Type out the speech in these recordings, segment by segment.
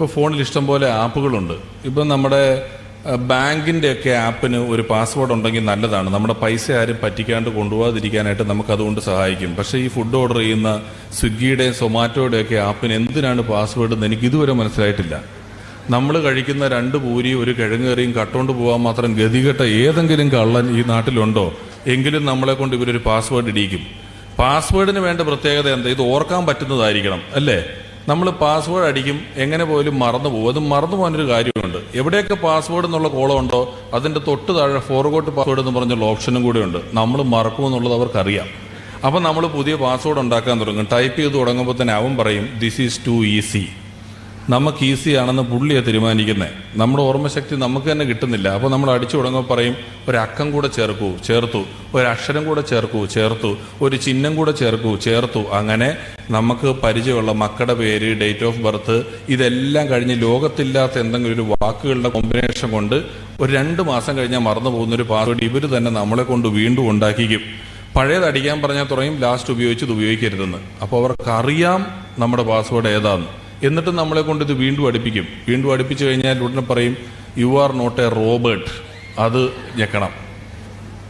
ഇപ്പോൾ ഫോണിൽ ഇഷ്ടം പോലെ ആപ്പുകളുണ്ട്. ഇപ്പം നമ്മുടെ ബാങ്കിന്റെ ഒക്കെ ആപ്പിന് ഒരു പാസ്വേഡ് ഉണ്ടെങ്കിൽ നല്ലതാണ്. നമ്മുടെ പൈസ ആരും പറ്റിക്കാണ്ട് കൊണ്ടുപോകാതിരിക്കാനായിട്ട് നമുക്ക് അതുകൊണ്ട് സഹായിക്കും. പക്ഷേ ഈ ഫുഡ് ഓർഡർ ചെയ്യുന്ന സ്വിഗ്ഗിയുടെയും സൊമാറ്റോയുടെയും ഒക്കെ ആപ്പിന് എന്തിനാണ് പാസ്വേഡ് എന്ന് എനിക്ക് ഇതുവരെ മനസ്സിലായിട്ടില്ല. നമ്മൾ കഴിക്കുന്ന രണ്ട് പൂരി ഒരു കിഴങ്ങേറിയും കട്ടുകൊണ്ട് പോകാൻ മാത്രം ഗതികെട്ട ഏതെങ്കിലും കള്ളൻ ഈ നാട്ടിലുണ്ടോ? എങ്കിലും നമ്മളെ കൊണ്ട് ഇവരൊരു പാസ്വേഡ് ഇടിക്കും പാസ്വേഡിന് വേണ്ട പ്രത്യേകത എന്താ? ഇത് ഓർക്കാൻ പറ്റുന്നതായിരിക്കണം അല്ലേ? നമ്മൾ പാസ്വേഡ് അടിക്കും എങ്ങനെ പോലും മറന്നു പോകും. അത് മറന്നു പോകാനൊരു കാര്യമുണ്ട്. എവിടെയൊക്കെ പാസ്വേഡ് എന്നുള്ള കോളം ഉണ്ടോ അതിന്റെ തൊട്ട് താഴെ ഫോർഗോട്ട് പാസ്വേഡ് എന്ന് പറഞ്ഞുള്ള ഓപ്ഷനും കൂടെ ഉണ്ട്. നമ്മൾ മറക്കുമെന്നുള്ളത് അവർക്കറിയാം. അപ്പം നമ്മൾ പുതിയ പാസ്വേഡ് ഉണ്ടാക്കാൻ തുടങ്ങും. ടൈപ്പ് ചെയ്ത് തുടങ്ങുമ്പോൾ തന്നെ അവൻ പറയും ദിസ് ഈസ് ടു ഈസി നമുക്ക് ഈസി ആണെന്ന് പുള്ളിയെ തീരുമാനിക്കുന്നത് നമ്മുടെ ഓർമ്മശക്തി നമുക്ക് തന്നെ കിട്ടുന്നില്ല. അപ്പോൾ നമ്മൾ അടിച്ചു തുടങ്ങുമ്പോൾ പറയും ഒരക്കം കൂടെ ചേർക്കൂ ചേർത്തു. ഒരക്ഷരം കൂടെ ചേർക്കൂ ചേർത്തു. ഒരു ചിഹ്നം കൂടെ ചേർക്കൂ ചേർത്തു. അങ്ങനെ നമുക്ക് പരിചയമുള്ള മക്കളുടെ പേര് ഡേറ്റ് ഓഫ് ബർത്ത് ഇതെല്ലാം കഴിഞ്ഞ് ലോകത്തില്ലാത്ത എന്തെങ്കിലും ഒരു വാക്കുകളുടെ കോമ്പിനേഷൻ കൊണ്ട് ഒരു രണ്ട് മാസം കഴിഞ്ഞാൽ മറന്നു പോകുന്ന ഒരു പാസ്വേഡ് ഇവർ തന്നെ നമ്മളെ കൊണ്ട് വീണ്ടും ഉണ്ടാക്കിക്കും. പഴയത് അടിക്കാൻ പറഞ്ഞാൽ തുടങ്ങും ലാസ്റ്റ് ഉപയോഗിച്ചത് ഉപയോഗിക്കരുതെന്ന്. അപ്പോൾ അവർക്കറിയാം നമ്മുടെ പാസ്വേഡ് ഏതാന്ന്. എന്നിട്ട് നമ്മളെ കൊണ്ട് ഇത് വീണ്ടും അടുപ്പിക്കും. വീണ്ടും അടുപ്പിച്ചു കഴിഞ്ഞാൽ ഉടനെ പറയും you are not a robot അത് ഞെക്കണം.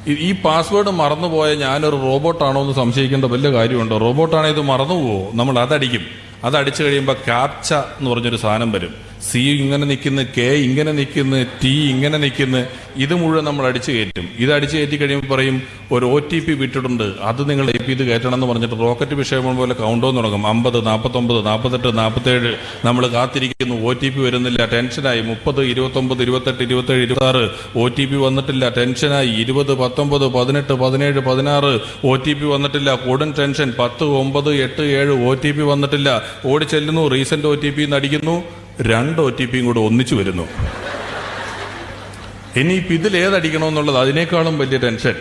ഈ- പാസ്വേഡ് മറന്നുപോയ ഞാനൊരു റോബോട്ടാണോ എന്ന് സംശയിക്കേണ്ട വലിയ കാര്യമുണ്ടോ. റോബോട്ടാണെങ്കിൽ ഇത് മറന്നുപോകുമോ നമ്മൾ അതടിക്കും. അത് അടിച്ചു കഴിയുമ്പോൾ ക്യാപ്ച എന്ന് പറഞ്ഞൊരു സാധനം വരും. സി ഇങ്ങനെ നിൽക്കുന്നു കെ ഇങ്ങനെ നിൽക്കുന്നു ടി ഇങ്ങനെ നിൽക്കുന്നു. ഇത് മുഴുവൻ നമ്മൾ അടിച്ചു കയറ്റും. ഇത് അടിച്ചു കയറ്റി കഴിയുമ്പോൾ പറയും ഒരു ഒ ടി പി വിട്ടിട്ടുണ്ട്. അത് നിങ്ങൾ ടൈപ്പ് ചെയ്ത് കയറ്റണം എന്ന് പറഞ്ഞിട്ട് റോക്കറ്റ് വിഷയം പോലെ കൗണ്ട് ഓൺ തുടങ്ങും. അമ്പത് നാൽപ്പത്തൊമ്പത് നാൽപ്പത്തെട്ട് നാൽപ്പത്തേഴ് നമ്മൾ കാത്തിരിക്കുന്നു. ഒ ടി പി വരുന്നില്ല. ടെൻഷനായി. മുപ്പത് ഇരുപത്തൊമ്പത് ഇരുപത്തെട്ട് ഇരുപത്തേഴ് ഇരുപത്താറ്. ഒ ടി പി വന്നിട്ടില്ല. ടെൻഷനായി. ഇരുപത് പത്തൊമ്പത് പതിനെട്ട് പതിനേഴ് പതിനാറ്. ഒ ടി പി വന്നിട്ടില്ല. കൊടും ടെൻഷൻ. പത്ത് ഒമ്പത് എട്ട് ഏഴ് ഒ ടി പി വന്നിട്ടില്ല. ഓടി ചെല്ലുന്നു. റീസെന്റ് ഒ ടി പി നടിക്കുന്നു. രണ്ട് ഒ ടി പിയും കൂടെ ഒന്നിച്ചു വരുന്നു. ഇനിയിപ്പോൾ ഇതിൽ ഏതടിക്കണമെന്നുള്ളത് അതിനേക്കാളും വലിയ ടെൻഷൻ.